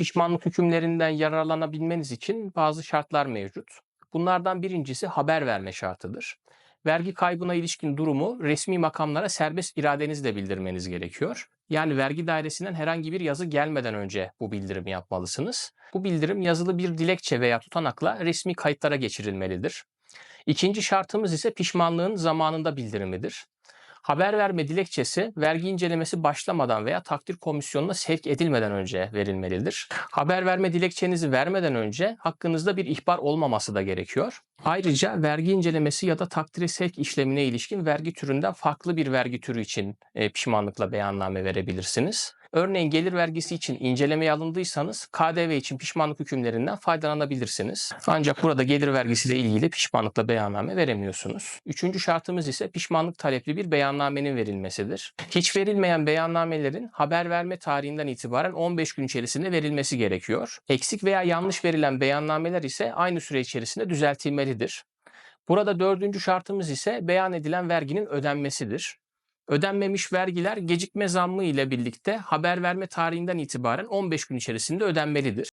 Pişmanlık hükümlerinden yararlanabilmeniz için bazı şartlar mevcut. Bunlardan birincisi haber verme şartıdır. Vergi kaybına ilişkin durumu resmi makamlara serbest iradenizle bildirmeniz gerekiyor. Yani vergi dairesinden herhangi bir yazı gelmeden önce bu bildirimi yapmalısınız. Bu bildirim yazılı bir dilekçe veya tutanakla resmi kayıtlara geçirilmelidir. İkinci şartımız ise pişmanlığın zamanında bildirimidir. Haber verme dilekçesi vergi incelemesi başlamadan veya takdir komisyonuna sevk edilmeden önce verilmelidir. Haber verme dilekçenizi vermeden önce hakkınızda bir ihbar olmaması da gerekiyor. Ayrıca vergi incelemesi ya da takdire sevk işlemine ilişkin vergi türünden farklı bir vergi türü için e, pişmanlıkla beyanname verebilirsiniz. Örneğin gelir vergisi için incelemeye alındıysanız KDV için pişmanlık hükümlerinden faydalanabilirsiniz. Ancak burada gelir vergisiyle ilgili pişmanlıkla beyanname veremiyorsunuz. Üçüncü şartımız ise pişmanlık talepli bir beyannamenin verilmesidir. Hiç verilmeyen beyannamelerin haber verme tarihinden itibaren 15 gün içerisinde verilmesi gerekiyor. Eksik veya yanlış verilen beyannameler ise aynı süre içerisinde düzeltilmelidir. Burada dördüncü şartımız ise beyan edilen verginin ödenmesidir. Ödenmemiş vergiler gecikme zammı ile birlikte haber verme tarihinden itibaren 15 gün içerisinde ödenmelidir.